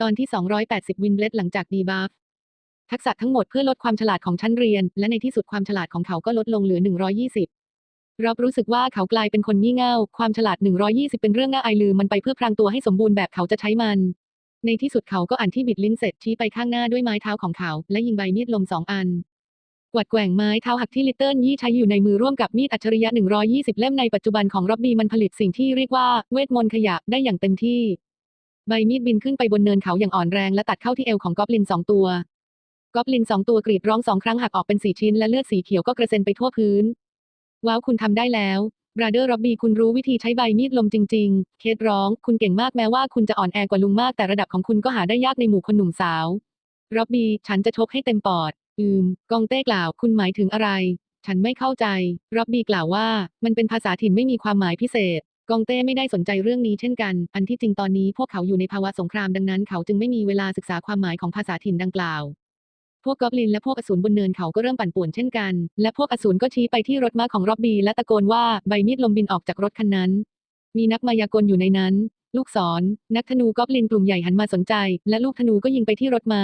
ตอนที่ 280 วินเบลดหลังจากดีบัฟทักษะทั้งหมดเพื่อลดความฉลาดของชั้นเรียน และในที่สุดความฉลาดของเขาก็ลดลงเหลือ 120รอบรู้สึกว่าเขากลายเป็นคนงี่เง่า ความฉลาด 120 เป็นเรื่องน่าอายลืมมันไปเพื่อพรางตัวให้สมบูรณ์แบบเขาจะใช้มัน ในที่สุดเขาก็อ่านที่บิดลิ้นเสร็จชี้ไปข้างหน้าด้วยไม้เท้าของเขา และยิงใบมีดลมสองอันกวัดแกว่งไม้เท้าหักที่ลิตเติ้ลยี่ใช้อยู่ในมือร่วมกับมีดอัจฉริยะ 120 เล่มในปัจจุบันของร็อบบี้มันผลิตสิ่งที่เรียกว่าเวทมนต์ขยะได้อย่างเต็มที่ ใบมีดบินขึ้นไปบนเนินเขาอย่างอ่อนแรงและตัดเข้าที่เอวของกอบลินสองตัวกอบลินสองตัวกรีดร้องสองครั้งหักออกเป็นสี่ชิ้นและเลือดสีเขียวก็กระเซ็นไปทั่วพื้น ว้าวคุณทำได้แล้วบราเดอร์ร็อบบี้คุณรู้วิธีใช้ใบมีดลมจริง ๆ เคทร้อง คุณเก่งมากแม้ว่าคุณจะอ่อนแอกว่าลุงมากแต่ระดับของคุณก็หาได้ยากในหมู่คนหนุ่มสาวร็อบบี้ฉันจะชกให้เต็มปอด อืม กองเต้กล่าว คุณหมายถึงอะไร ฉันไม่เข้าใจร็อบบี้กล่าวว่า มันเป็นภาษาถิ่นไม่มีความหมายพิเศษ กองเต้ไม่ได้สนใจเรื่องนี้เช่นกัน อันที่จริงตอนนี้พวกเขาอยู่ในภาวะสงครามดังนั้นเขาจึงไม่มีเวลาศึกษาความหมายของภาษาถิ่นดังกล่าว พวกกอบลินและพวกอสูรบนเนินเขาก็เริ่มปั่นป่วนเช่นกัน และพวกอสูรก็ชี้ไปที่รถม้าของร็อบบี้และตะโกนว่าใบมีดลมบินออกจากรถคันนั้น มีนักมายากลอยู่ในนั้น ลูกศร นักธนูกอบลินกลุ่มใหญ่หันมาสนใจ และลูกธนูก็ยิงไปที่รถม้า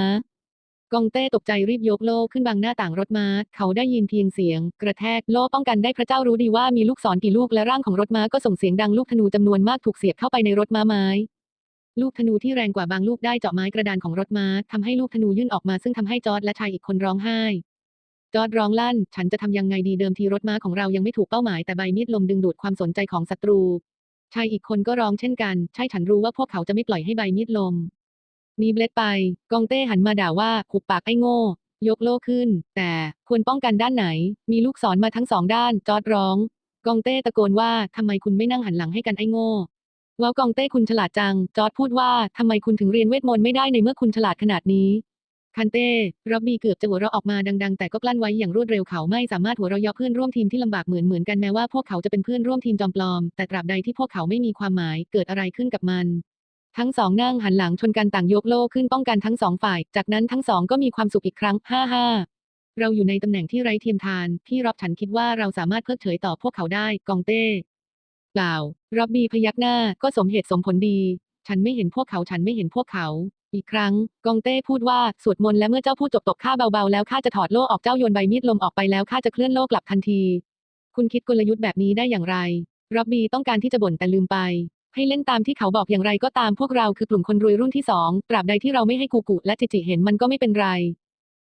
กองเต้ตกใจรีบยกโล่ขึ้นบังหน้าต่างรถม้า เขาได้ยินเพียงเสียง กระแทกโล่ป้องกันได้พระเจ้ารู้ดีว่ามีลูกศรกี่ลูกและร่างของรถม้าก็ส่งเสียงดังลูกธนูจำนวนมากถูกเสียบเข้าไปในรถม้าไม้ ลูกธนูที่แรงกว่าบางลูกได้เจาะไม้กระดานของรถม้าทำให้ลูกธนูยื่นออกมาซึ่งทำให้จอร์ดและชายอีกคนร้องไห้ จอร์ดร้องลั่น ฉันจะทำยังไงดีเดิมทีรถม้าของเรายังไม่ถูกเป้าหมายแต่ใบมีดลมดึงดูดความสนใจของศัตรูชายอีกคนก็ร้องเช่นกัน ใช่ฉันรู้ว่าพวกเขาจะไม่ปล่อยให้ใบมีดลม มีเบลดไป กองเต้หันมาด่าว่าขุบปากไอ้โง่ ยกโล่ขึ้น แต่ควรป้องกันด้านไหน มีลูกศรมาทั้งสองด้าน จอดร้อง กองเต้ตะโกนว่าทำไมคุณไม่นั่งหันหลังให้กันไอ้โง่ว้าวกองเต้คุณฉลาดจัง จอดพูดว่าทำไมคุณถึงเรียนเวทมนต์ไม่ได้ในเมื่อคุณฉลาดขนาดนี้คันเต้รับบีเกือบจะหัวเราะออกมาดัง ๆ แต่ก็กลั้นไว้อย่างรวดเร็วเขาไม่สามารถหัวเราะเยาะเพื่อนร่วมทีมที่ลำบากเหมือนเหมือนกันแม้ว่าพวกเขาจะเป็นเพื่อนร่วมทีมจอมปลอม แต่ตราบใดที่พวกเขาไม่มีความหมายเกิดอะไรขึ้นกับมัน ทั้งสองนั่งหันหลังชนกันต่างยกโล่ขึ้นป้องกันทั้งสองฝ่าย จากนั้นทั้งสองก็มีความสุขอีกครั้งฮ่าฮ่าเราอยู่ในตำแหน่งที่ไร้เทียมทาน พี่รับฉันคิดว่าเราสามารถเพิกเฉยต่อพวกเขาได้ กองเต้เปล่ารับบีพยักหน้า ก็สมเหตุสมผลดี ฉันไม่เห็นพวกเขา ฉันไม่เห็นพวกเขา อีกครั้ง กองเต้พูดว่า สวดมนต์และเมื่อเจ้าพูดจบตบข้าเบาๆ แล้วข้าจะถอดโล่ออก เจ้าโยนใบมีดลมออกไปแล้วข้าจะเคลื่อนโล่กลับทันที คุณคิดกลยุทธ์แบบนี้ได้อย่างไรรับบีต้องการที่จะบ่นแต่ลืมไป ให้เล่นตามที่เขาบอกอย่างไรก็ตามพวกเราคือกลุ่มคนรวยรุ่นที่สองตราบใดที่เราไม่ให้กูกุและจิจิเห็นมันก็ไม่เป็นไร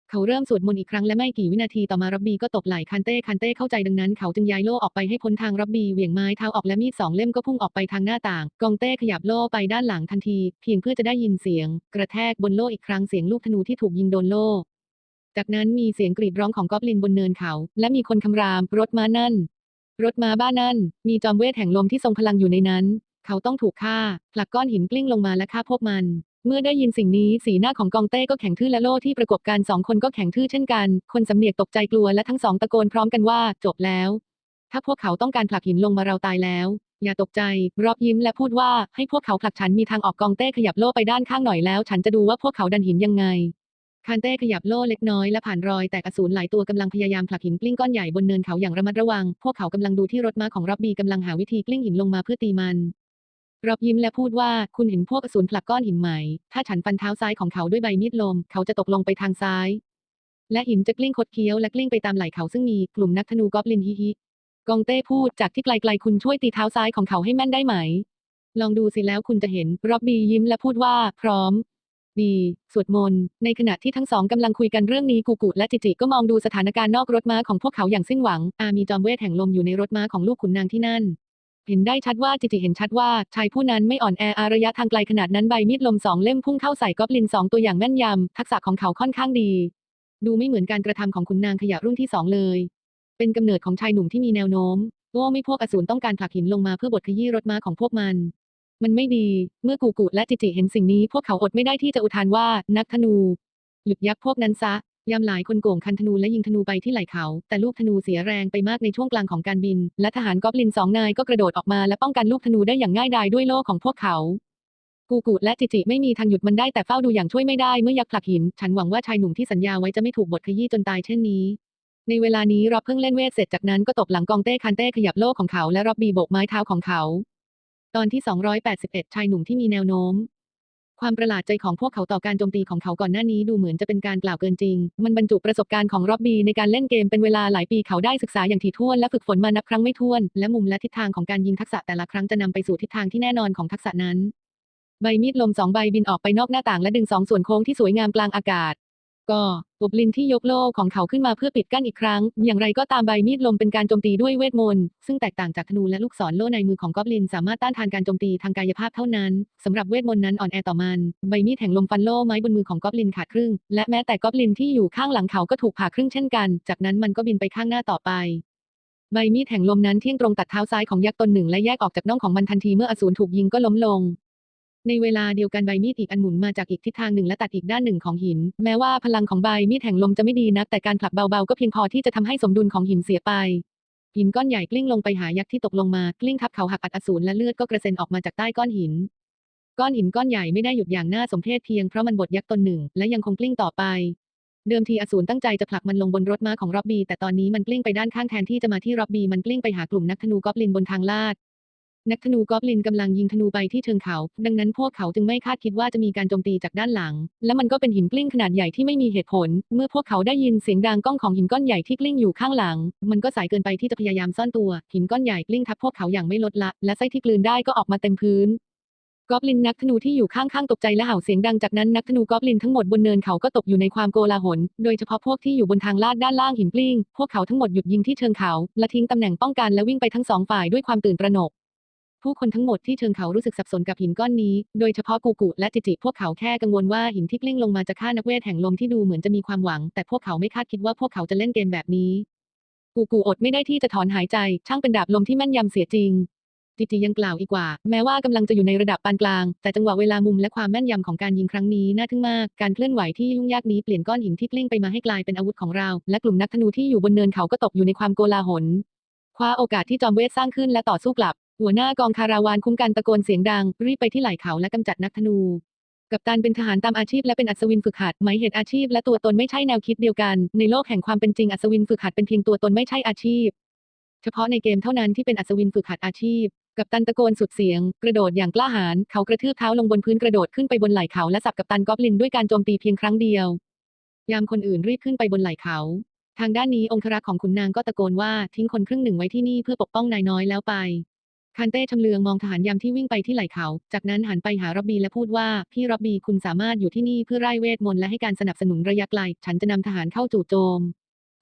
เขาเริ่มสวดมนต์อีกครั้งและไม่กี่วินาทีต่อมารับบีก็ตบไหล่คันเต้คันเต้เข้าใจดังนั้น เขาจึงย้ายโล่ออกไปให้พ้นทางรับบีเหวี่ยงไม้เท้าออกและมีดสองเล่มก็พุ่งออกไปทางหน้าต่าง กองเต้ขยับโล่ไปด้านหลังทันที เพียงเพื่อจะได้ยินเสียง กระแทกบนโล่อีกครั้งเสียงลูกธนูที่ถูกยิงโดนโล่จากนั้นมีเสียงกรีดร้องของกอบลินบนเนินเขา และมีคนคำรามรถม้านั่น รถม้าบ้านนั่น มีจอมเวทแห่งลมที่ทรงพลังอยู่ในนั้น เขาต้องถูกฆ่า ผลักก้อนหินกลิ้งลงมาและฆ่าพวกมัน เมื่อได้ยินสิ่งนี้สีหน้าของกองเต้ก็แข็งทื่อและโล่ที่ประกบกันสองคนก็แข็งทื่อเช่นกัน คนสำเนียกตกใจกลัวและทั้งสองตะโกนพร้อมกันว่า จบแล้ว ถ้าพวกเขาต้องการผลักหินลงมาเราตายแล้ว อย่าตกใจ รอบยิ้มและพูดว่าให้พวกเขาผลักฉันมีทางออกกองเต้ขยับโล่ไปด้านข้างหน่อยแล้ว ฉันจะดูว่าพวกเขาดันหินยังไงคานเต้ขยับโล่เล็กน้อยและผ่านรอยแตกอสูรหลายตัวกำลังพยายามผลักหินกลิ้งก้อนใหญ่บนเนินเขาอย่างระมัดระวัง พวกเขากำลังดูที่รถม้าของร็อบบี้กำลังหาวิธีกลิ้งหินลงมาเพื่อตีมัน รอบยิ้มและพูดว่าคุณเห็นพวกอสูรผลักก้อนหินไหม ถ้าฉันฟันเท้าซ้ายของเขาด้วยใบมีดลม เขาจะตกลงไปทางซ้าย และหินจะกลิ้งคดเคี้ยวและกลิ้งไปตามไหล่เขาซึ่งมีกลุ่มนักธนูกอบลินฮิฮิกองเต้พูดจากที่ไกลๆคุณช่วยตีเท้าซ้ายของเขาให้แม่นได้ไหม ลองดูสิแล้วคุณจะเห็นร็อบบี้ยิ้มและพูดว่า พร้อมดีสวดมนต์ในขณะที่ทั้งสองกำลังคุยกันเรื่องนี้กูกุและจิจิก็มองดูสถานการณ์นอกรถม้าของพวกเขาอย่างสิ้นหวัง อามีจอมเวทแห่งลมอยู่ในรถม้าของลูกขุนนางที่นั่น เห็นได้ชัดว่าจิจิเห็นชัดว่าชายผู้นั้นไม่อ่อนแออาระยะทางไกลขนาดนั้นใบมีดลมสองเล่มพุ่งเข้าใส่กอบลินสองตัวอย่างแม่นยำ ทักษะของเขาค่อนข้างดี ดูไม่เหมือนการกระทำของขุนนางขยะรุ่นที่สองเลย เป็นกำเนิดของชายหนุ่มที่มีแนวโน้มว่าไม่พวกอสูรต้องการผลักหินลงมาเพื่อบดขยี้รถม้าของพวกมัน มันไม่ดี เมื่อกูกูและจิจิเห็นสิ่งนี้ พวกเขาอดไม่ได้ที่จะอุทานว่านักธนู หยุดยักพวกนั้นซะ ยามหลายคนโก่งคันธนูและยิงธนูไปที่ไหล่เขา แต่ลูกธนูเสียแรงไปมากในช่วงกลางของการบิน และทหารกอบลินสองนายก็กระโดดออกมาและป้องกันลูกธนูได้อย่างง่ายดายด้วยโล่ของพวกเขากูกูและจิจิไม่มีทางหยุดมันได้แต่เฝ้าดูอย่างช่วยไม่ได้เมื่อยักษ์ผลักหิน ฉันหวังว่าชายหนุ่มที่สัญญาไว้จะไม่ถูกบดขยี้จนตายเช่นนี้ ในเวลานี้รอบเพิ่งเล่นเวทเสร็จจากนั้นก็ตบหลังกองเต้คันเต้ขยับโล่ของเขาและรอบบีโบกไม้เท้าของเขา ตอนที่ 281 ชายหนุ่มที่มีแนวโน้ม ความประหลาดใจของพวกเขาต่อการโจมตีของเขาก่อนหน้านี้ดูเหมือนจะเป็นการกล่าวเกินจริง มันบรรจุประสบการณ์ของร็อบบี้ในการเล่นเกมเป็นเวลาหลายปีเขาได้ศึกษาอย่างถี่ถ้วนและฝึกฝนมานับครั้งไม่ถ้วน และมุมและทิศทางของการยิงทักษะแต่ละครั้งจะนำไปสู่ทิศทางที่แน่นอนของทักษะนั้น ใบมีดลมสองใบบินออกไปนอกหน้าต่างและดึงสองส่วนโค้งที่สวยงามกลางอากาศ ก็ปุบลินที่ยกโล่ของเขาขึ้นมาเพื่อปิดกั้นอีกครั้ง อย่างไรก็ตามใบมีดลมเป็นการโจมตีด้วยเวทมนต์ซึ่งแตกต่างจากธนูและลูกศรโล่ในมือของกอบลินสามารถต้านทานการโจมตีทางกายภาพเท่านั้นสำหรับเวทมนต์นั้นอ่อนแอต่อมัน ใบมีดแห่งลมฟันโล่ไม้บนมือของกอบลินขาดครึ่ง และแม้แต่กอบลินที่อยู่ข้างหลังเขาก็ถูกผ่าครึ่งเช่นกัน จากนั้นมันก็บินไปข้างหน้าต่อไปใบมีดแห่งลมนั้นเที่ยงตรงตัดเท้าซ้ายของยักษ์ตนหนึ่งและแยกออกจากน่องของมันทันทีเมื่ออสูรถูกยิงก็ล้มลง ในเวลาเดียวกันใบมีดอีกอันหมุนมาจากอีกทิศทางหนึ่งและตัดอีกด้านหนึ่งของหิน แม้ว่าพลังของใบมีดแห่งลมจะไม่ดีนัก แต่การผลักเบาๆก็เพียงพอที่จะทำให้สมดุลของหินเสียไป หินก้อนใหญ่กลิ้งลงไปหายักษ์ที่ตกลงมากลิ้งทับเขาหักอัดอสูรและเลือดก็กระเซ็นออกมาจากใต้ก้อนหิน ก้อนหินก้อนใหญ่ไม่ได้หยุดอย่างน่าสมเพชเพียงเพราะมันบดยักษ์ตนหนึ่งและยังคงกลิ้งต่อไปเดิมทีอสูรตั้งใจจะผลักมันลงบนรถม้าของร็อบบี้แต่ตอนนี้มันกลิ้งไปด้านข้างแทนที่จะมาที่ร็อบบี้มันกลิ้งไปหากลุ่มนักธนูกอบลินบนทางลาด นักธนูกอบลินกำลังยิงธนูไปที่เชิงเขา ดังนั้นพวกเขาจึงไม่คาดคิดว่าจะมีการโจมตีจากด้านหลัง และมันก็เป็นหินกลิ้งขนาดใหญ่ที่ไม่มีเหตุผล เมื่อพวกเขาได้ยินเสียงดังก้องของหินก้อนใหญ่ที่กลิ้งอยู่ข้างหลัง มันก็สายเกินไปที่จะพยายามซ่อนตัว หินก้อนใหญ่กลิ้งทับพวกเขาอย่างไม่ลดละ และไส้ที่กลืนได้ก็ออกมาเต็มพื้นกอบลินนักธนูที่อยู่ข้างๆตกใจและเห่าเสียงดังจากนั้นนักธนูกอบลินทั้งหมดบนเนินเขาก็ตกอยู่ในความโกลาหล โดยเฉพาะพวกที่อยู่บนทางลาดด้านล่างหินกลิ้ง พวกเขาทั้งหมดหยุดยิงที่เชิงเขา และทิ้งตำแหน่งป้องกันและวิ่งไปทั้งสองฝ่ายด้วยความตื่นตระหนก ผู้คนทั้งหมดที่เชิงเขารู้สึกสับสนกับหินก้อนนี้ โดยเฉพาะกูกุและจิจิ พวกเขาแค่กังวลว่าหินที่กลิ้งลงมาจะฆ่านักเวทแห่งลมที่ดูเหมือนจะมีความหวัง แต่พวกเขาไม่คาดคิดว่าพวกเขาจะเล่นเกมแบบนี้ กูกูอดไม่ได้ที่จะถอนหายใจ ช่างเป็นดาบลมที่แม่นยำเสียจริง จิจิยังกล่าวอีกว่า แม้ว่ากำลังจะอยู่ในระดับปานกลาง แต่จังหวะเวลามุมและความแม่นยำของการยิงครั้งนี้น่าทึ่งมาก การเคลื่อนไหวที่ยุ่งยากนี้เปลี่ยนก้อนหินที่กลิ้งไปมาให้กลายเป็นอาวุธของเรา และกลุ่มนักธนูที่อยู่บนเนินเขาก็ตกอยู่ในความโกลาหลคว้าโอกาสที่จอมเวทสร้างขึ้นและต่อสู้กลับ หัวหน้ากองคาราวานคุ้มกันตะโกนเสียงดัง รีบไปที่ไหล่เขาและกำจัดนักธนู กัปตันเป็นทหารตามอาชีพและเป็นอัศวินฝึกหัดหมายเหตุอาชีพและตัวตนไม่ใช่แนวคิดเดียวกัน ในโลกแห่งความเป็นจริงอัศวินฝึกหัดเป็นเพียงตัวตนไม่ใช่อาชีพ เฉพาะในเกมเท่านั้นที่เป็นอัศวินฝึกหัดอาชีพ กัปตันตะโกนสุดเสียง กระโดดอย่างกล้าหาญเขากระทืบเท้าลงบนพื้นกระโดดขึ้นไปบนไหล่เขาและสับกัปตันกอบลินด้วยการโจมตีเพียงครั้งเดียวยามคนอื่นรีบขึ้นไปบนไหล่เขา ทางด้านนี้องครักษ์ของขุนนางก็ตะโกนว่าทิ้งคนครึ่งหนึ่งไว้ที่นี่เพื่อปกป้องนายน้อยแล้วไป คันเต้ชำเลืองมองทหารยามที่วิ่งไปที่ไหล่เขา จากนั้นหันไปหาร็อบบี้และพูดว่า พี่ร็อบบี้คุณสามารถอยู่ที่นี่เพื่อไล่เวทมนต์และให้การสนับสนุนระยะไกล ฉันจะนำทหารเข้าจู่โจม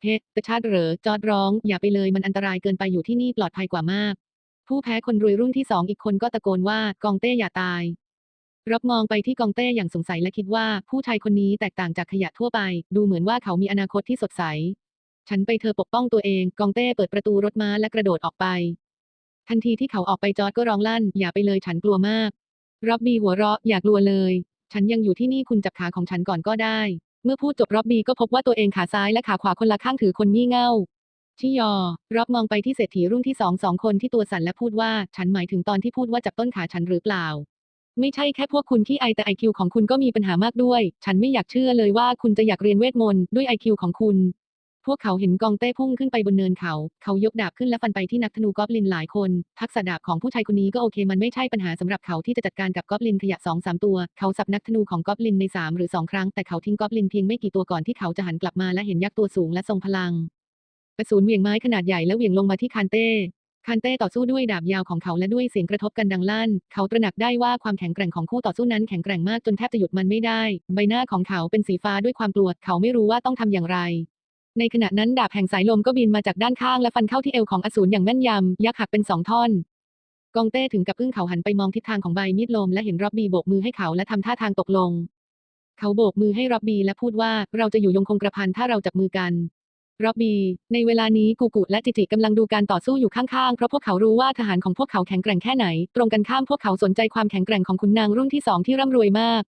เฮ้กระชาติเหรอ จอดร้อง อย่าไปเลยมันอันตรายเกินไปอยู่ที่นี่ปลอดภัยกว่ามาก ผู้แพ้คนรวยรุ่นที่สองอีกคนก็ตะโกนว่ากองเต้อย่าตายรับมองไปที่กองเต้อย่างสงสัยและคิดว่า ผู้ชายคนนี้แตกต่างจากขยะทั่วไป ดูเหมือนว่าเขามีอนาคตที่สดใส ฉันไปเธอปกป้องตัวเอง กองเต้เปิดประตูรถม้าและกระโดดออกไป ทันทีที่เขาออกไปจอร์ดก็ร้องลั่น อย่าไปเลยฉันกลัวมาก ร็อบบี้หัวเราะอย่ากลัวเลย ฉันยังอยู่ที่นี่คุณจับขาของฉันก่อนก็ได้ เมื่อพูดจบร็อบบี้ก็พบว่าตัวเองขาซ้ายและขาขวาคนละข้างถือคนงี่เง่าชิยอ ร็อบมองไปที่เศรษฐีรุ่นที่สองสองคนที่ตัวสั่นและพูดว่า ฉันหมายถึงตอนที่พูดว่าจับต้นขาฉันหรือเปล่า ไม่ใช่แค่พวกคุณที่ไอแต่ไอคิวของคุณก็มีปัญหามากด้วย ฉันไม่อยากเชื่อเลยว่าคุณจะอยากเรียนเวทมนต์ด้วยไอคิวของคุณ พวกเขาเห็นกองเต้พุ่งขึ้นไปบนเนินเขา เขายกดาบขึ้นและฟันไปที่นักธนูกอบลินหลายคน ทักษะดาบของผู้ชายคนนี้ก็โอเคมันไม่ใช่ปัญหาสำหรับเขาที่จะจัดการกับกอบลินขยะสองสามตัว เขาสับนักธนูของกอบลินในสามหรือสองครั้ง แต่เขาทิ้งกอบลินเพียงไม่กี่ตัวก่อนที่เขาจะหันกลับมาและเห็นยักษ์ตัวสูงและทรงพลัง กระสุนเหวี่ยงไม้ขนาดใหญ่และเหวี่ยงลงมาที่คานเต้คานเต้ต่อสู้ด้วยดาบยาวของเขาและด้วยเสียงกระทบกันดังลั่น เขาตระหนักได้ว่าความแข็งแกร่งของคู่ต่อสู้นั้นแข็งแกร่งมากจนแทบจะหยุดมันไม่ได้ ใบหน้าของเขาเป็นสีฟ้าด้วยความกลัว เขาไม่รู้ว่าต้องทำอย่างไร ในขณะนั้นดาบแห่งสายลมก็บินมาจากด้านข้างและฟันเข้าที่เอวของอสูรอย่างแม่นยำ ยักษ์หักเป็นสองท่อน กองเต้ถึงกับอึ้งเขาหันไปมองทิศทางของใบมีดลมและเห็นร็อบบี้โบกมือให้เขาและทำท่าทางตกลง เขาโบกมือให้ร็อบบี้และพูดว่าเราจะอยู่ยงคงกระพันถ้าเราจับมือกันร็อบบี้ในเวลานี้กูกุและจิจิกำลังดูการต่อสู้อยู่ข้างๆ เพราะพวกเขารู้ว่าทหารของพวกเขาแข็งแกร่งแค่ไหน ตรงกันข้ามพวกเขาสนใจความแข็งแกร่งของขุนนางรุ่นที่สองที่ร่ำรวยมาก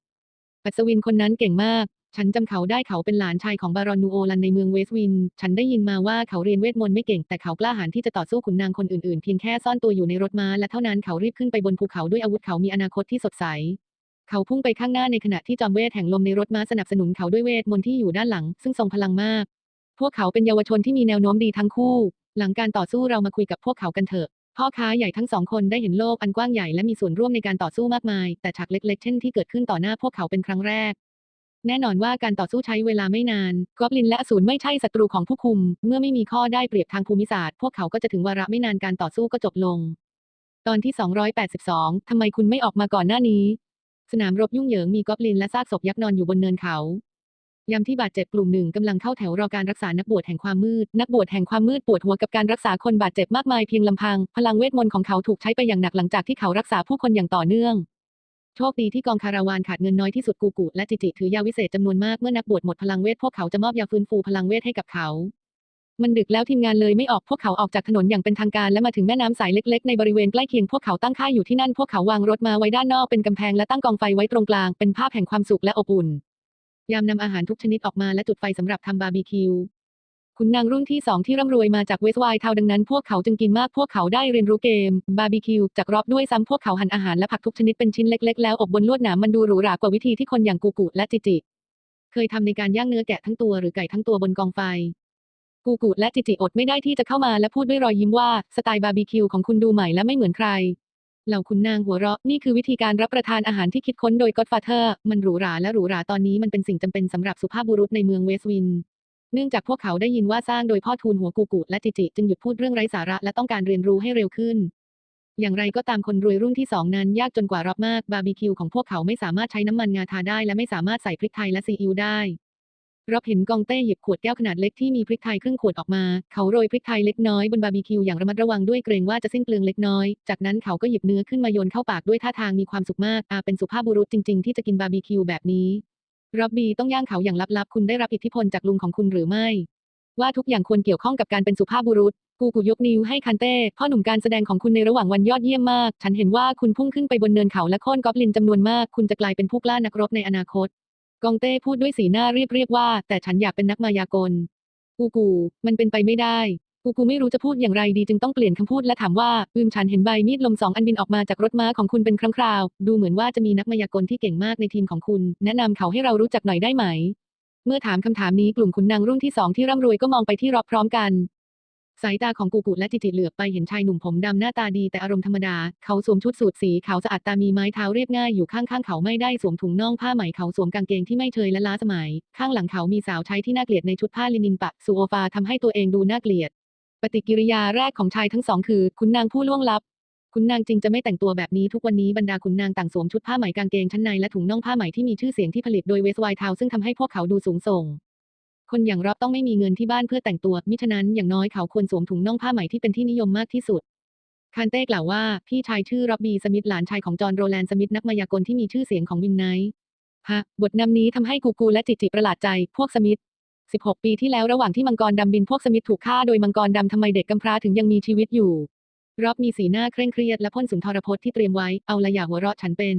ปัสวินคนนั้นเก่งมาก ฉันจำเขาได้เขาเป็นหลานชายของบารอนนูโอลันในเมืองเวสต์วิน ฉันได้ยินมาว่าเขาเรียนเวทมนต์ไม่เก่ง แต่เขากล้าหาญที่จะต่อสู้ขุนนางคนอื่นๆ เพียงแค่ซ่อนตัวอยู่ในรถม้าและเท่านั้นเขารีบขึ้นไปบนภูเขาด้วยอาวุธเขามีอนาคตที่สดใส เขาพุ่งไปข้างหน้าในขณะที่จอมเวทแห่งลมในรถม้าสนับสนุนเขาด้วยเวทมนต์ที่อยู่ด้านหลัง ซึ่งทรงพลังมาก พวกเขาเป็นเยาวชนที่มีแนวโน้มดีทั้งคู่ หลังการต่อสู้เรามาคุยกับพวกเขากันเถอะ พ่อค้าใหญ่ทั้งสองคนได้เห็นโลกอันกว้างใหญ่และมีส่วนร่วมในการต่อสู้มากมาย แต่ฉากเล็ก ๆ เช่นที่เกิดขึ้นต่อหน้าพวกเขาเป็นครั้งแรก แน่นอนว่าการต่อสู้ใช้เวลาไม่นานกอบลินและอสูรไม่ใช่ศัตรูของผู้คุม เมื่อไม่มีข้อได้เปรียบทางภูมิศาสตร์ พวกเขาก็จะถึงวาระไม่นานการต่อสู้ก็จบลง ตอนที่ 282 ทำไมคุณไม่ออกมาก่อนหน้านี้ สนามรบยุ่งเหยิงมีกอบลินและซากศพยักษ์นอนอยู่บนเนินเขายามที่บาดเจ็บกลุ่มหนึ่งกำลังเข้าแถวรอการรักษานักบวชแห่งความมืด นักบวชแห่งความมืดปวดหัวกับการรักษาคนบาดเจ็บมากมายเพียงลำพัง พลังเวทมนต์ของเขาถูกใช้ไปอย่างหนักหลังจากที่เขารักษาผู้คนอย่างต่อเนื่อง โชคดีที่กองคาราวานขาดเงินน้อยที่สุดกูกุและจิจิถือยาวิเศษจำนวนมากเมื่อนักบวชหมดพลังเวทพวกเขาจะมอบยาฟื้นฟูพลังเวทให้กับเขา มันดึกแล้วทีมงานเลยไม่ออกพวกเขาออกจากถนนอย่างเป็นทางการและมาถึงแม่น้ำสายเล็กๆในบริเวณใกล้เคียงพวกเขาตั้งค่ายอยู่ที่นั่นพวกเขาวางรถมาไว้ด้านนอกเป็นกำแพงและตั้งกองไฟไว้ตรงกลางเป็นภาพแห่งความสุขและอบอุ่นยามนำอาหารทุกชนิดออกมาและจุดไฟสำหรับทำบาร์บีคิว คุณนางรุ่นที่สองที่ร่ำรวยมาจากเวสไวท์ทาวดังนั้นพวกเขาจึงกินมากพวกเขาได้เรียนรู้เกม บาร์บีคิวจากรอบด้วยซ้ำพวกเขาหั่นอาหารและผักทุกชนิดเป็นชิ้นเล็กๆแล้วอบบนลวดหนามมันดูหรูหรากว่าวิธีที่คนอย่างกูกุและจิจิ เคยทำในการย่างเนื้อแกะทั้งตัวหรือไก่ทั้งตัวบนกองไฟกูกุและจิจิอดไม่ได้ที่จะเข้ามาและพูดด้วยรอยยิ้มว่าสไตล์บาร์บีคิวของคุณดูใหม่และไม่เหมือนใคร เหล่าคุณนางหัวเราะนี่คือวิธีการรับประทานอาหารที่คิดค้นโดยก็อดฟาเธอร์มันหรูหราและหรูหราตอนนี้มันเป็นสิ่งจำเป็นสำหรับสุภาพบุรุษในเมืองเวสต์วิน เนื่องจากพวกเขาได้ยินว่าสร้างโดยพ่อทูลหัวกูกุและจิจิจึงหยุดพูดเรื่องไร้สาระและต้องการเรียนรู้ให้เร็วขึ้น อย่างไรก็ตามคนรวยรุ่นที่สองนั้นยากจนกว่ารอบมากบาร์บีคิวของพวกเขาไม่สามารถใช้น้ำมันงาทาได้และไม่สามารถใส่พริกไทยและซีอิ๊วได้รอบเห็นกองเต้หยิบขวดแก้วขนาดเล็กที่มีพริกไทยครึ่งขวดออกมา เขาโรยพริกไทยเล็กน้อยบนบาร์บีคิวอย่างระมัดระวังด้วยเกรงว่าจะสิ้นเปลืองเล็กน้อย จากนั้นเขาก็หยิบเนื้อขึ้นมาโยนเข้าปากด้วยท่าทางมีความสุขมากอาเป็นสุภาพบุรุษจริงๆที่จะกินบาร์บีคิวแบบนี้ ร็อบบี้ต้องย่างเขาอย่างลับๆ คุณได้รับอิทธิพลจากลุงของคุณหรือไม่ ว่าทุกอย่างควรเกี่ยวข้องกับการเป็นสุภาพบุรุษ กูกูยกนิ้วให้คันเต้ พ่อหนุ่มการแสดงของคุณในระหว่างวันยอดเยี่ยมมาก ฉันเห็นว่าคุณพุ่งขึ้นไปบนเนินเขาและโค่นกอบลินจำนวนมาก คุณจะกลายเป็นผู้กล้านักรบในอนาคต กองเต้พูดด้วยสีหน้าเรียบเรียบว่า แต่ฉันอยากเป็นนักมายากล กูกู มันเป็นไปไม่ได้ กูกูไม่รู้จะพูดอย่างไรดีจึงต้องเปลี่ยนคำพูดและถามว่าอืมฉันเห็นใบมีดลมสองอันบินออกมาจากรถม้าของคุณเป็นครั้งคราว ดูเหมือนว่าจะมีนักมายากลที่เก่งมากในทีมของคุณ แนะนำเขาให้เรารู้จักหน่อยได้ไหม เมื่อถามคำถามนี้กลุ่มขุนนางรุ่นที่สองที่ร่ำรวยก็มองไปที่รอบพร้อมกัน สายตาของกูกุและจิจิเหลือบไปเห็นชายหนุ่มผมดำหน้าตาดีแต่อารมณ์ธรรมดา เขาสวมชุดสูทสีขาวสะอาดตามีไม้เท้าเรียบง่ายอยู่ข้างๆเขาไม่ได้สวมถุงน่องผ้าไหมเขาสวมกางเกงที่ไม่เชยและล้าสมัย ข้างหลังเขามีสาวใช้ที่น่าเกลียดในชุดผ้าลินินปะซูโอฟาทำให้ตัวเองดูน่าเกลียด ปฏิกิริยาแรกของชายทั้งสองคือคุณนางผู้ล่วงลับคุณนางจริงจะไม่แต่งตัวแบบนี้ทุกวันนี้บรรดาคุณนางต่างสวมชุดผ้าไหมกางเกงชั้นในและถุงน่องผ้าไหมที่มีชื่อเสียงที่ผลิตโดยเวสไวท์ทาวซึ่งทำให้พวกเขาดูสูงส่ง คนอย่างร็อบต้องไม่มีเงินที่บ้านเพื่อแต่งตัว มิฉะนั้นอย่างน้อยเขาควรสวมถุงน่องผ้าไหมที่เป็นที่นิยมมากที่สุด คานเต้กล่าวว่าพี่ชายชื่อร็อบบี้สมิธหลานชายของจอห์นโรแลนด์สมิธนักมายากลที่มีชื่อเสียงของวินไนท์ฮะบทนำนี้ทำให้กูกูและจิจิประหลาดใจ พวกสมิธ 16 ปีที่แล้วระหว่างที่มังกรดำบินพวกสมิธถูกฆ่าโดยมังกรดำทำไมเด็กกำพร้าถึงยังมีชีวิตอยู่ร็อบมีสีหน้าเคร่งเครียดและพ่นสุนทรพจน์ที่เตรียมไว้ เอาละอย่าหัวเราะฉันเป็น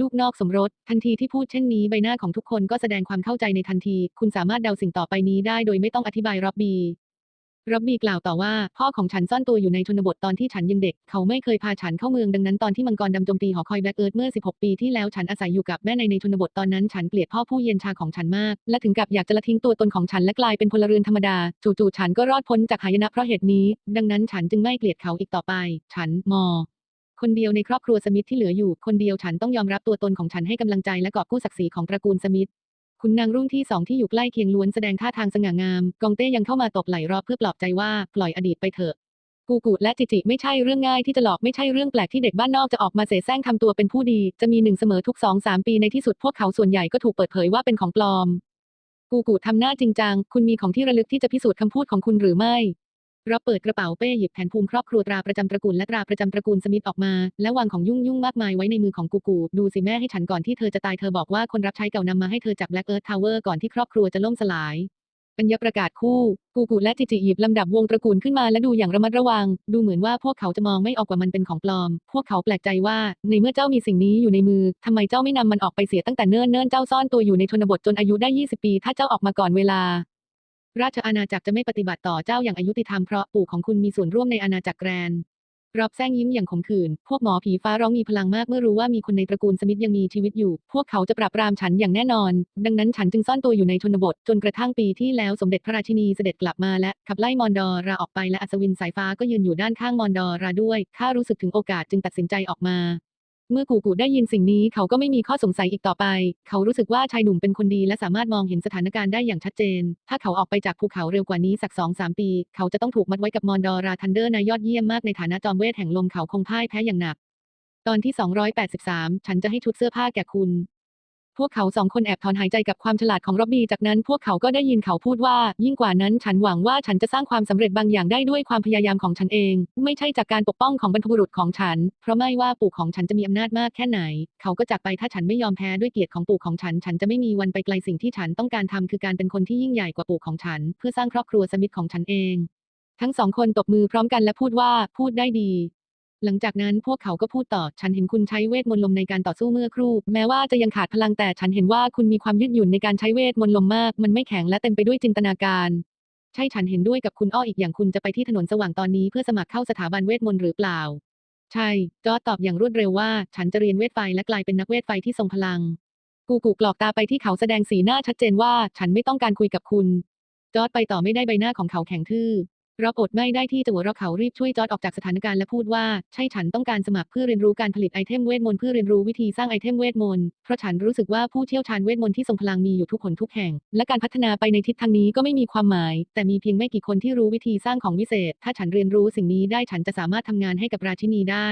ลูกนอกสมรส ทันทีที่พูดเช่นนี้ใบหน้าของทุกคนก็แสดงความเข้าใจในทันที คุณสามารถเดาสิ่งต่อไปนี้ได้โดยไม่ต้องอธิบายร็อบบี ร็อบบีกล่าวต่อว่า พ่อของฉันซ่อนตัวอยู่ในชนบทตอนที่ฉันยังเด็ก เขาไม่เคยพาฉันเข้าเมืองดังนั้นตอนที่มังกรดำโจมตีหอคอยแบล็กเอิร์ธเมื่อ 16 ปีที่แล้วฉันอาศัยอยู่กับแม่ในในชนบทตอนนั้นฉันเกลียดพ่อผู้เย็นชาของฉันมาก และถึงกับอยากจะละทิ้งตัวตนของฉันและกลายเป็นพลเรือนธรรมดา จู่ๆฉันก็รอดพ้นจากหายนะเพราะเหตุนี้ ดังนั้นฉันจึงไม่เกลียดเขาอีกต่อไป ฉันมอคนเดียวในครอบครัวสมิธที่เหลืออยู่ คนเดียวฉันต้องยอมรับตัวตนของฉันให้กำลังใจและกอบกู้ศักดิ์ศรีของตระกูลสมิธ คุณนางรุ่งที่สองที่อยู่ใกล้เคียงล้วนแสดงท่าทางสง่างาม กองเต้ยังเข้ามาตบไหล่รอบเพื่อปลอบใจว่าปล่อยอดีตไปเถอะ กูกูและจิจิไม่ใช่เรื่องง่ายที่จะหลอกไม่ใช่เรื่องแปลกที่เด็กบ้านนอกจะออกมาเสแสร้งทำตัวเป็นผู้ดี จะมีหนึ่งเสมอทุกสองสามปีในที่สุดพวกเขาส่วนใหญ่ก็ถูกเปิดเผยว่าเป็นของปลอม กูกูทำหน้าจริงจัง คุณมีของที่ระลึกที่จะพิสูจน์คำพูดของคุณหรือไม่ เราเปิดกระเป๋าเป้หยิบแผนภูมิครอบครัวตราประจำตระกูลและตราประจำตระกูลสมิธออกมา และวางของยุ่งยุ่งๆมากมายไว้ในมือของกูกูดูสิแม่ให้ฉันก่อนที่เธอจะตายเธอบอกว่าคนรับใช้เก่านำมาให้เธอจาก Black Earth Tower ก่อนที่ครอบครัวจะล่มสลายปัญญาประกาศคู่ กูกูและจิจิหยิบลำดับวงตระกูลขึ้นมาและดูอย่างระมัดระวัง ดูเหมือนว่าพวกเขาจะมองไม่ออกว่ามันเป็นของปลอม พวกเขาแปลกใจว่า ในเมื่อเจ้ามีสิ่งนี้อยู่ในมือทำไมเจ้าไม่นำมันออกไปเสียตั้งแต่เนิ่นเนิ่นๆเจ้าซ่อนตัวอยู่ในชนบทจนอายุได้ 20 ปี ถ้าเจ้าออกมาก่อนเวลา ราชอาณาจักรจะไม่ปฏิบัติต่อเจ้าอย่างอายุติธรรมเพราะปู่ของคุณมีส่วนร่วมในอาณาจักรแกรนรับแซงยิ้มอย่างขมขื่น พวกหมอผีฟ้าร้องมีพลังมากเมื่อรู้ว่ามีคนในตระกูลสมิธยังมีชีวิตอยู่ พวกเขาจะปราบปรามฉันอย่างแน่นอน ดังนั้นฉันจึงซ่อนตัวอยู่ในชนบท จนกระทั่งปีที่แล้วสมเด็จพระราชินีเสด็จกลับมาและขับไล่มอนดอราออกไปและอัศวินสายฟ้าก็ยืนอยู่ด้านข้างมอนดอราด้วย ข้ารู้สึกถึงโอกาสจึงตัดสินใจออกมา เมื่อกูกูได้ยินสิ่งนี้เขาก็ไม่มีข้อสงสัยอีกต่อไป เขารู้สึกว่าชายหนุ่มเป็นคนดีและสามารถมองเห็นสถานการณ์ได้อย่างชัดเจน ถ้าเขาออกไปจากภูเขาเร็วกว่านี้สักสองสามปี เขาจะต้องถูกมัดไว้กับมอนดอราทันเดอร์นายยอดเยี่ยมมากในฐานะจอมเวทแห่งลมเขาคงพ่ายแพ้อย่างหนัก ตอนที่ 283 ฉันจะให้ชุดเสื้อผ้าแก่คุณ พวกเขาสองคนแอบถอนหายใจกับความฉลาดของร็อบบี้จากนั้นพวกเขาก็ได้ยินเขาพูดว่า ยิ่งกว่านั้นฉันหวังว่าฉันจะสร้างความสำเร็จบางอย่างได้ด้วยความพยายามของฉันเอง ไม่ใช่จากการปกป้องของบรรพบุรุษของฉัน เพราะไม่ว่าปู่ของฉันจะมีอำนาจมากแค่ไหน เขาก็จากไปถ้าฉันไม่ยอมแพ้ด้วยเกียรติของปู่ของฉัน ฉันจะไม่มีวันไปไกลสิ่งที่ฉันต้องการทำคือการเป็นคนที่ยิ่งใหญ่กว่าปู่ของฉัน เพื่อสร้างครอบครัวสมิธของฉันเองทั้งสองคนตบมือพร้อมกันและพูดว่าพูดได้ดี หลังจากนั้นพวกเขาก็พูดต่อ ฉันเห็นคุณใช้เวทมนต์ลมในการต่อสู้เมื่อครู่ แม้ว่าจะยังขาดพลังแต่ฉันเห็นว่าคุณมีความยืดหยุ่นในการใช้เวทมนต์ลมมาก มันไม่แข็งและเต็มไปด้วยจินตนาการ ใช่ฉันเห็นด้วยกับคุณอ้ออีกอย่างคุณจะไปที่ถนนสว่างตอนนี้เพื่อสมัครเข้าสถาบันเวทมนต์หรือเปล่า ใช่ จอตอบอย่างรวดเร็วว่า ฉันจะเรียนเวทไฟและกลายเป็นนักเวทไฟที่ทรงพลัง กูกูกรอกตาไปที่เขาแสดงสีหน้าชัดเจนว่า ฉันไม่ต้องการคุยกับคุณ จอร์จไปต่อไม่ได้ใบหน้าของเขาแข็งทื่อ เรอบอดไม่ได้ที่จะหัวเราะเขารีบช่วยจอร์ดออกจากสถานการณ์และพูดว่า ใช่ฉันต้องการสมัครเพื่อเรียนรู้การผลิตไอเทมเวทมนต์เพื่อเรียนรู้วิธีสร้างไอเทมเวทมนต์เพราะฉันรู้สึกว่าผู้เชี่ยวชาญเวทมนต์ที่ทรงพลังมีอยู่ทุกคนทุกแห่ง และการพัฒนาไปในทิศทางนี้ก็ไม่มีความหมาย แต่มีเพียงไม่กี่คนที่รู้วิธีสร้างของวิเศษ ถ้าฉันเรียนรู้สิ่งนี้ได้ฉันจะสามารถทำงานให้กับราชินีได้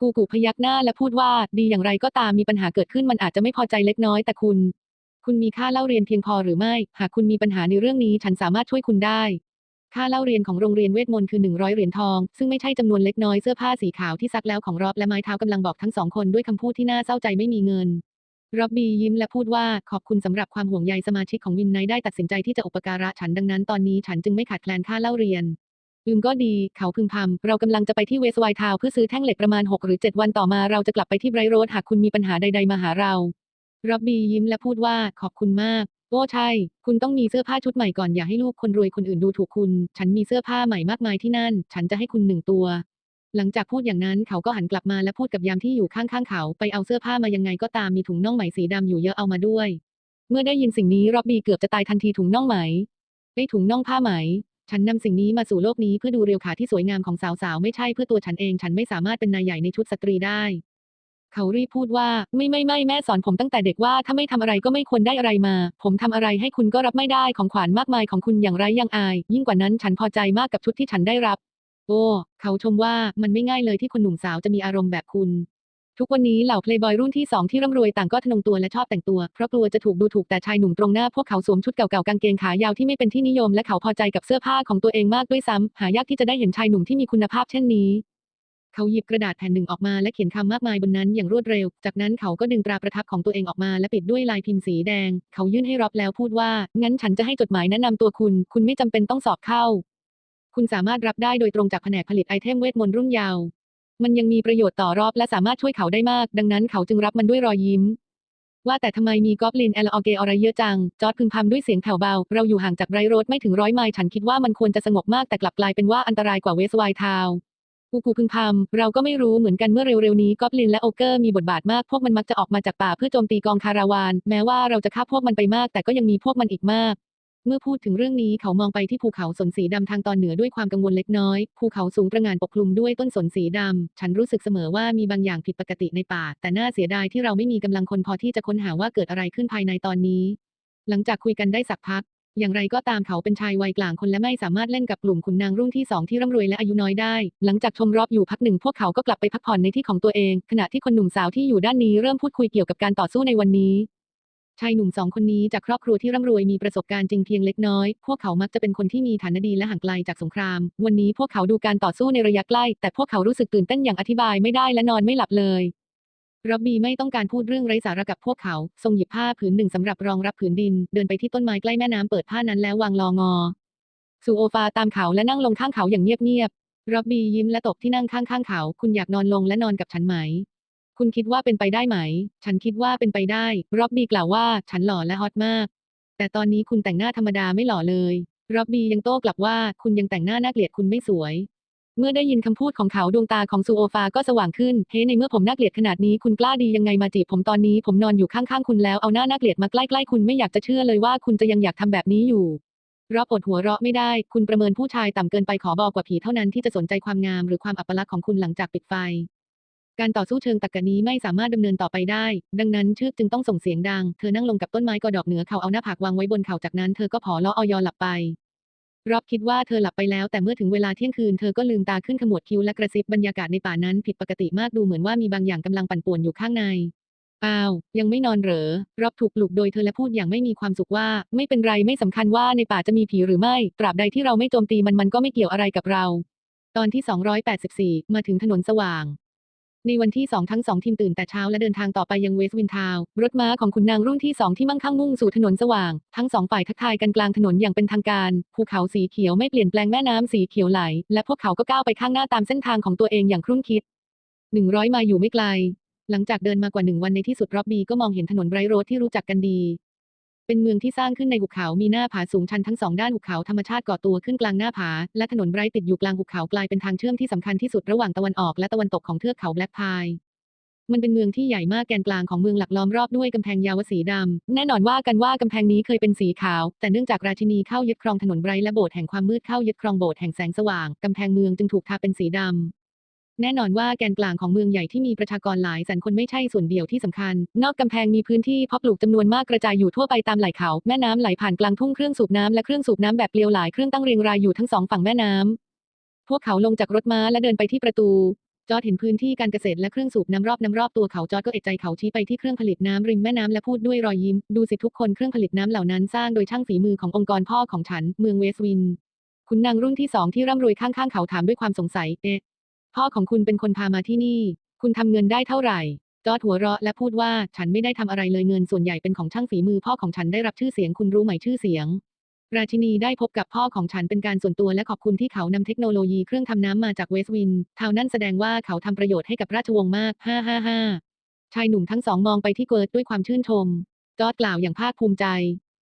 กูกูพยักหน้าและพูดว่า ดีอย่างไรก็ตามมีปัญหาเกิดขึ้นมันอาจจะไม่พอใจเล็กน้อยแต่คุณ คุณมีค่าเล่าเรียนเพียงพอหรือไม่ หากคุณมีปัญหาในเรื่องนี้ฉันสามารถช่วยคุณได้ ค่าเล่าเรียนของโรงเรียนเวทมนต์คือ 100 เหรียญทอง ซึ่งไม่ใช่จำนวนเล็กน้อยเสื้อผ้าสีขาวที่ซักแล้วของรอบและไม้เท้ากำลังบอกทั้งสองคนด้วยคำพูดที่น่าเศร้าใจไม่มีเงินร็อบบี้ยิ้มและพูดว่าขอบคุณสำหรับความห่วงใยสมาชิกของวินไนได้ตัดสินใจที่จะอุปการะฉันดังนั้นตอนนี้ฉันจึงไม่ขาดแคลนค่าเล่าเรียนอืมก็ดี เขาพึมพำเรากำลังจะไปที่เวสไวทาวเพื่อซื้อแท่งเหล็กประมาณ 6 หรือ 7 วันต่อมาเราจะกลับไปที่ไบรโรดหากคุณมีปัญหาใด ๆ มาหาเราร็อบบี้ยิ้มและพูดว่าขอบคุณมาก โอ้ใช่ คุณต้องมีเสื้อผ้าชุดใหม่ก่อนอย่าให้ลูกคนรวยคนอื่นดูถูกคุณ ฉันมีเสื้อผ้าใหม่มากมายที่นั่น ฉันจะให้คุณหนึ่งตัว หลังจากพูดอย่างนั้นเขาก็หันกลับมาและพูดกับยามที่อยู่ข้างๆเขา ไปเอาเสื้อผ้ามายังไงก็ตามมีถุงน่องไหมสีดำอยู่เยอะเอามาด้วย เมื่อได้ยินสิ่งนี้รอบบี้เกือบจะตายทันทีถุงน่องไหมไอ้ถุงน่องผ้าไหม ฉันนำสิ่งนี้มาสู่โลกนี้เพื่อดูเรียวขาที่สวยงามของสาวๆไม่ใช่เพื่อตัวฉันเอง ฉันไม่สามารถเป็นนายใหญ่ในชุดสตรีได้ เขารีบพูดว่าไม่ไม่ไม่แม่สอนผมตั้งแต่เด็กว่าถ้าไม่ทำอะไรก็ไม่ควรได้อะไรมา ผมทำอะไรให้คุณก็รับไม่ได้ของขวัญมากมายของคุณอย่างไรยังอาย ยิ่งกว่านั้นฉันพอใจมากกับชุดที่ฉันได้รับ โอ้เขาชมว่ามันไม่ง่ายเลยที่คนหนุ่มสาวจะมีอารมณ์แบบคุณ ทุกวันนี้เหล่าเพลย์บอยรุ่นที่สองที่ร่ำรวยต่างก็ทนงตัวและชอบแต่งตัว เพราะกลัวจะถูกดูถูกแต่ชายหนุ่มตรงหน้าพวกเขาสวมชุดเก่าๆกางเกงขายาวที่ไม่เป็นที่นิยมและเขาพอใจกับเสื้อผ้าของตัวเองมากด้วยซ้ำหายากที่จะได้เห็นชายหนุ่มที่มีคุณภาพเช่นนี้ เขาหยิบกระดาษแผ่นหนึ่งออกมาและเขียนคำมากมายบนนั้นอย่างรวดเร็ว จากนั้นเขาก็ดึงตราประทับของตัวเองออกมาและปิดด้วยลายพิมพ์สีแดง เขายื่นให้ร็อบแล้วพูดว่า งั้นฉันจะให้จดหมายแนะนำตัวคุณ คุณไม่จำเป็นต้องสอบเข้า คุณสามารถรับได้โดยตรงจากแผนกผลิตไอเทมเวทมนต์รุ่นยาว มันยังมีประโยชน์ต่อรอบและสามารถช่วยเขาได้มาก ดังนั้นเขาจึงรับมันด้วยรอยยิ้มว่าแต่ทำไมมีกอบลินแอลออเกอะไรเยอะจัง จอร์ดพึมพำด้วยเสียงแผ่วเบา เราอยู่ห่างจากไรโรดไม่ถึงร้อยไมล์ ฉันคิดว่ามันควรจะสงบมากแต่กลับกลายเป็นว่าอันตรายกว่าเวสไวท์ทาวน์ กูกูพึมพำเราก็ไม่รู้เหมือนกันเมื่อเร็วๆนี้กอบลินและโอเกอร์มีบทบาทมากพวกมันมักจะออกมาจากป่าเพื่อโจมตีกองคาราวาน แม้ว่าเราจะฆ่าพวกมันไปมาก แต่ก็ยังมีพวกมันอีกมาก เมื่อพูดถึงเรื่องนี้เขามองไปที่ภูเขาสนสีดำทางตอนเหนือด้วยความกังวลเล็กน้อย ภูเขาสูงประหงานปกคลุมด้วยต้นสนสีดำฉันรู้สึกเสมอว่ามีบางอย่างผิดปกติในป่า แต่น่าเสียดายที่เราไม่มีกำลังคนพอที่จะค้นหาว่าเกิดอะไรขึ้นภายในตอนนี้ หลังจากคุยกันได้สักพัก อย่างไรก็ตามเขาเป็นชายวัยกลางคนและไม่สามารถเล่นกับกลุ่มขุนนางรุ่นที่สองที่ร่ำรวยและอายุน้อยได้ หลังจากชมรอบอยู่พักหนึ่งพวกเขาก็กลับไปพักผ่อนในที่ของตัวเอง ขณะที่คนหนุ่มสาวที่อยู่ด้านนี้เริ่มพูดคุยเกี่ยวกับการต่อสู้ในวันนี้ชายหนุ่มสองคนนี้จากครอบครัวที่ร่ำรวยมีประสบการณ์จริงเพียงเล็กน้อย พวกเขามักจะเป็นคนที่มีฐานะดีและห่างไกลจากสงคราม วันนี้พวกเขาดูการต่อสู้ในระยะใกล้ แต่พวกเขารู้สึกตื่นเต้นอย่างอธิบายไม่ได้และนอนไม่หลับเลย รับบีไม่ต้องการพูดเรื่องไร้สาระกับพวกเขา ทรงหยิบผ้าผืนหนึ่งสำหรับรองรับผืนดิน เดินไปที่ต้นไม้ใกล้แม่น้ำเปิดผ้านั้นแล้ววางรองอ สู่โอฟาตามเขาและนั่งลงข้างเขาอย่างเงียบๆรับบียิ้มและตบที่นั่งข้างๆเขา คุณอยากนอนลงและนอนกับฉันไหม คุณคิดว่าเป็นไปได้ไหม ฉันคิดว่าเป็นไปได้ร็อบบี้กล่าวว่า ฉันหล่อและฮอตมาก แต่ตอนนี้คุณแต่งหน้าธรรมดาไม่หล่อเลยร็อบบี้ยังโต้กลับว่า คุณยังแต่งหน้าน่าเกลียดคุณไม่สวย เมื่อได้ยินคำพูดของเขาดวงตาของซูโอฟาก็สว่างขึ้น เฮ้ในเมื่อผมน่าเกลียดขนาดนี้คุณกล้าดียังไงมาจีบผมตอนนี้ผมนอนอยู่ข้างๆคุณแล้วเอาหน้าน่าเกลียดมาใกล้ๆคุณไม่อยากจะเชื่อเลยว่าคุณจะยังอยากทำแบบนี้อยู่รอบอดหัวเราะไม่ได้ คุณประเมินผู้ชายต่ำเกินไปขอบอกกว่าผีเท่านั้นที่จะสนใจความงามหรือความอัปลักษณ์ของคุณหลังจากปิดไฟ การต่อสู้เชิงตรรกะนี้ไม่สามารถดำเนินต่อไปได้ ดังนั้นเชือจึงต้องส่งเสียงดัง เธอนั่งลงกับต้นไม้กอดอกเหนือเขาเอาหน้าผากวางไว้บนเข่าจากนั้นเธอก็ผอล้ออยอหลับไป รอบคิดว่าเธอหลับไปแล้วแต่เมื่อถึงเวลาเที่ยงคืนเธอก็ลืมตาขึ้นขมวดคิ้วและกระซิบบรรยากาศในป่านั้นผิดปกติมากดูเหมือนว่ามีบางอย่างกำลังปั่นป่วนอยู่ข้างในอ้าว ยังไม่นอนเหรอ รอบถูกปลุกโดยเธอและพูดอย่างไม่มีความสุขว่า ไม่เป็นไรไม่สำคัญว่าในป่าจะมีผีหรือไม่ ตราบใดที่เราไม่โจมตีมันมันก็ไม่เกี่ยวอะไรกับเรา ตอนที่ 284 มาถึงถนนสว่าง ในวันที่ 2 ทั้งสองทีมตื่นแต่เช้าและเดินทางต่อไปยังเวสต์วินทาว รถม้าของขุนนางรุ่นที่ 2 ที่มั่งคั่งมุ่งสู่ถนนสว่าง ทั้งสองฝ่ายทักทายกันกลางถนนอย่างเป็นทางการ ภูเขาสีเขียวไม่เปลี่ยนแปลงแม่น้ำสีเขียวไหล และพวกเขาก็ก้าวไปข้างหน้าตามเส้นทางของตัวเองอย่างครุ่นคิด 100 มาอยู่ไม่ไกล หลังจากเดินมากว่าหนึ่งวันในที่สุดรอบบี้ก็มองเห็นถนนไบรโรดที่รู้จักกันดี เป็นเมืองที่สร้างขึ้นในหุบเขา มีหน้าผาสูงชันทั้งสองด้านหุบเขาธรรมชาติก่อตัวขึ้นกลางหน้าผา และถนนไบรท์ติดอยู่กลางหุบเขากลายเป็นทางเชื่อมที่สำคัญที่สุดระหว่างตะวันออกและตะวันตกของเทือกเขาแบล็กพายมันเป็นเมืองที่ใหญ่มากแกนกลางของเมืองหลักล้อมรอบด้วยกำแพงยาวสีดำ แน่นอนว่ากันว่ากำแพงนี้เคยเป็นสีขาว แต่เนื่องจากราชินีเข้ายึดครองถนนไบรท์และโบสถ์แห่งความมืดเข้ายึดครองโบสถ์แห่งแสงสว่าง กำแพงเมืองจึงถูกทาเป็นสีดำ แน่นอนว่าแกนกลางของเมืองใหญ่ที่มีประชากรหลายแสนคนไม่ใช่ส่วนเดียวที่สำคัญ นอกกำแพงมีพื้นที่เพาะปลูกจำนวนมากกระจายอยู่ทั่วไปตามไหล่เขา แม่น้ำไหลผ่านกลางทุ่งเครื่องสูบน้ำและเครื่องสูบน้ำแบบเปลียวหลายเครื่องตั้งเรียงรายอยู่ทั้งสองฝั่งแม่น้ำพวกเขาลงจากรถม้าและเดินไปที่ประตูจอร์ดเห็นพื้นที่การเกษตรและเครื่องสูบน้ำรอบน้ำรอบตัวเขาจอร์ดก็เอะใจเขาชี้ไปที่เครื่องผลิตน้ำริมแม่น้ำและพูดด้วยรอยยิ้ม ดูสิทุกคนเครื่องผลิตน้ำเหล่านั้นสร้างโดยช่างฝีมือขององค์กรพ่อของฉัน เมืองเวสต์วิน คุณนางรุ่นที่สองที่ร่ำรวยข้างๆเขาถามด้วยความสงสัย เอ๊ะ พ่อของคุณเป็นคนพามาที่นี่ คุณทำเงินได้เท่าไหร่ จอร์ดหัวเราะและพูดว่าฉันไม่ได้ทำอะไรเลยเงินส่วนใหญ่เป็นของช่างฝีมือพ่อของฉันได้รับชื่อเสียงคุณรู้ไหมชื่อเสียง ราชินีได้พบกับพ่อของฉันเป็นการส่วนตัวและขอบคุณที่เขานำเทคโนโลยีเครื่องทำน้ำมาจากเวสต์วินทาวนั่นแสดงว่าเขาทำประโยชน์ให้กับราชวงศ์มากฮ่าฮ่าฮ่าชายหนุ่มทั้งสองมองไปที่เกิร์ตด้วยความชื่นชม จอร์ดกล่าวอย่างภาคภูมิใจ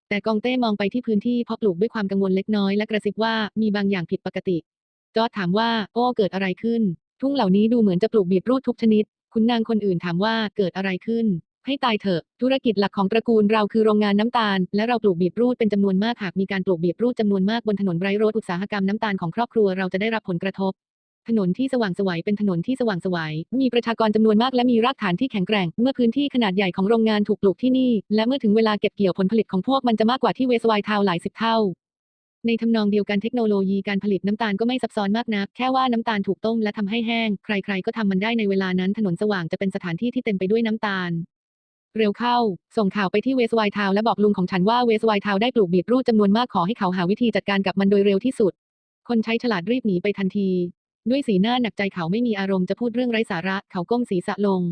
แต่กองเต้มองไปที่พื้นที่เพาะปลูกด้วยความกังวลเล็กน้อยและกระซิบว่ามีบางอย่างผิดปกติ จอร์ดถามว่า โอ้เกิดอะไรขึ้น ทุ่งเหล่านี้ดูเหมือนจะปลูกบีทรูททุกชนิด คุณนางคนอื่นถามว่าเกิดอะไรขึ้น ให้ตายเถอะ ธุรกิจหลักของตระกูลเราคือโรงงานน้ำตาล และเราปลูกบีทรูทเป็นจำนวนมากหากมีการปลูกบีทรูทจำนวนมากบนถนนไรท์โรดอุตสาหกรรมน้ำตาลของครอบครัวเราจะได้รับผลกระทบ ถนนที่สว่างสวัยเป็นถนนที่สว่างสวัยมีประชากรจำนวนมากและมีรากฐานที่แข็งแกร่ง เมื่อพื้นที่ขนาดใหญ่ของโรงงานถูกปลูกที่นี่ และเมื่อถึงเวลาเก็บเกี่ยวผลผลิตของพวกมันจะมากกว่าที่เวสไวท์ทาวหลายสิบเท่า ในทำนองเดียวกันเทคโนโลยีการผลิตน้ำตาลก็ไม่ซับซ้อนมากนัก แค่ว่าน้ำตาลถูกต้มและทำให้แห้ง ใครๆ ก็ทำมันได้ในเวลานั้นถนนสว่างจะเป็นสถานที่ที่เต็มไปด้วยน้ำตาล เร็วเข้า ส่งข่าวไปที่เวสไวทาวและบอกลุงของฉันว่าเวสไวทาวได้ปลูกบีทรูทจำนวนมากขอให้เขาหาวิธีจัดการกับมันโดยเร็วที่สุด คนใช้ฉลาดรีบหนีไปทันที ด้วยสีหน้าหนักใจเขาไม่มีอารมณ์จะพูดเรื่องไร้สาระ เขาก้มศีรษะลง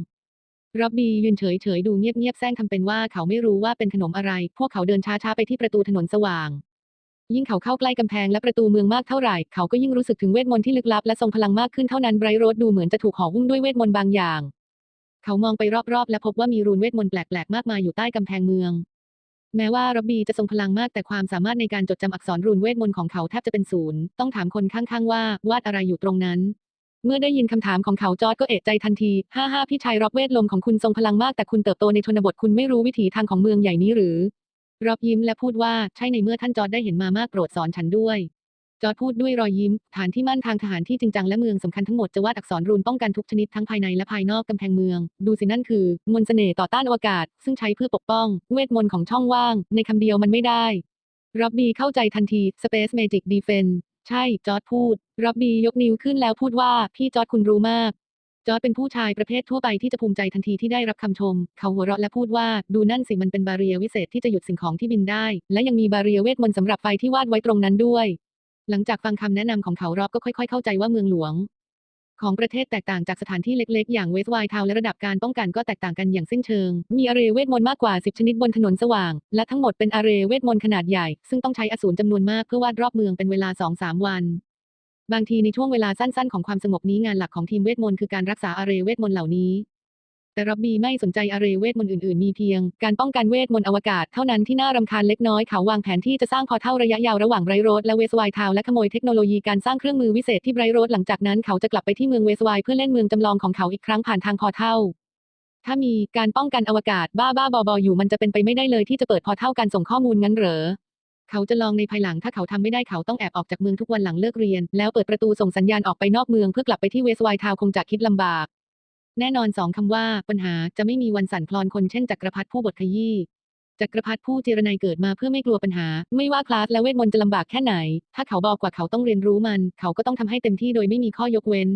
ร็อบบี้ยืนเฉยๆดูเงียบๆแซงทำเป็นว่าเขาไม่รู้ว่าเป็นขนมอะไร พวกเขาเดินช้าๆไปที่ประตูถนนสว่าง ยิ่งเขาเข้าใกล้กำแพงและประตูเมืองมากเท่าไหร่ เขาก็ยิ่งรู้สึกถึงเวทมนต์ที่ลึกลับและทรงพลังมากขึ้นเท่านั้นไบรท์โรดดูเหมือนจะถูกห่อหุ้มด้วยเวทมนต์บางอย่าง เขามองไปรอบๆ และพบว่ามีรูนเวทมนต์แปลกๆ มากมายอยู่ใต้กำแพงเมือง แม้ว่าร็อบบี้จะทรงพลังมากแต่ความสามารถในการจดจำอักษรรูนเวทมนต์ของเขาแทบจะเป็นศูนย์ ต้องถามคนข้างๆว่าวาดอะไรอยู่ตรงนั้น เมื่อได้ยินคำถามของเขาจอร์ดก็เอะใจทันทีฮ่าฮ่าพี่ชายร็อบเวทลมของคุณทรงพลังมากแต่คุณเติบโตในชนบทคุณไม่รู้วิถีทางของเมืองใหญ่นี้หรือ ร็อบยิ้มและพูดว่าใช่ในเมื่อท่านจอร์ดได้เห็นมามากโปรดสอนฉันด้วย จอร์ดพูดด้วยรอยยิ้ม ฐานที่มั่นทางทหารที่จริงจังและเมืองสำคัญทั้งหมดจะวาดอักษรรูนป้องกันทุกชนิดทั้งภายในและภายนอกกำแพงเมือง ดูสินั่นคือ มนต์เสน่ห์ต่อต้านอวกาศ ซึ่งใช้เพื่อปกป้อง เวทมนต์ของช่องว่าง ในคำเดียวมันไม่ได้ร็อบบี้เข้าใจทันที Space Magic Defense ใช่ จอร์ดพูดร็อบบี้ยกนิ้วขึ้นแล้วพูดว่า พี่จอร์ดคุณรู้มาก จอร์ดเป็นผู้ชายประเภททั่วไปที่จะภูมิใจทันทีที่ได้รับคำชม เขาหัวเราะและพูดว่า ดูนั่นสิมันเป็นบาเรียวิเศษที่จะหยุดสิ่งของที่บินได้ และยังมีบาเรียเวทมนต์สำหรับไฟที่วาดไว้ตรงนั้นด้วย หลังจากฟังคำแนะนำของเขารอบก็ค่อย ๆ เข้าใจว่าเมืองหลวง ของประเทศแตกต่างจากสถานที่เล็ก ๆ อย่างเวสต์ไวท์ทาวและระดับการป้องกันก็แตกต่างกันอย่างสิ้นเชิง มีอาเรเวทมนต์มากกว่า10ชนิดบนถนนสว่าง และทั้งหมดเป็นอาเรเวทมนต์ขนาดใหญ่ ซึ่งต้องใช้อสูรจำนวนมากเพื่อวาดรอบเมืองเป็นเวลา2-3วัน บางทีในช่วงเวลาสั้นๆ ของความสงบนี้งานหลักของทีมเวทมนต์คือการรักษาอาเรเวทมนต์เหล่านี้ แต่รับบีไม่สนใจอะไรเวทมนต์อื่นๆ มีเพียง การป้องกันเวทมนต์อวกาศเท่านั้นที่น่ารำคาญเล็กน้อยเขาวางแผนที่จะสร้างพอร์ทัลระยะยาวระหว่างไรโรดและเวสไวทาวและขโมยเทคโนโลยีการสร้างเครื่องมือวิเศษที่ไรโรดหลังจากนั้นเขาจะกลับไปที่เมืองเวสไวเพื่อเล่นเมืองจำลองของเขาอีกครั้งผ่านทางพอร์ทัลถ้ามีการป้องกันอวกาศบ้าบ้าบอบอยู่มันจะเป็นไปไม่ได้เลยที่จะเปิดพอร์ทัลการส่งข้อมูลงั้นเหรอ เขาจะลองในภายหลังถ้าเขาทำไม่ได้เขาต้องแอบออกจากเมืองทุกวันหลังเลิกเรียน แล้วเปิดประตูส่งสัญญาณออกไปนอกเมืองเพื่อกลับไปที่เวสไวทาวคงจะคิดลำบาก แน่นอนสองคำว่าปัญหาจะไม่มีวันสั่นคลอนคนเช่นจักรพรรดิผู้บทขยี้จักรพรรดิผู้เจรนายเกิดมาเพื่อไม่กลัวปัญหา ไม่ว่าคลาสและเวทมนต์จะลำบากแค่ไหน ถ้าเขาบอกว่าเขาต้องเรียนรู้มัน เขาก็ต้องทำให้เต็มที่โดยไม่มีข้อยกเว้น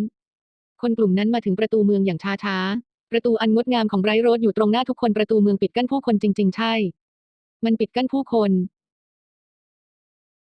คนกลุ่มนั้นมาถึงประตูเมืองอย่างช้าๆประตูอันงดงามของไบรท์โรดอยู่ตรงหน้าทุกคนประตูเมืองปิดกั้นผู้คนจริง ๆ ใช่ มันปิดกั้นผู้คน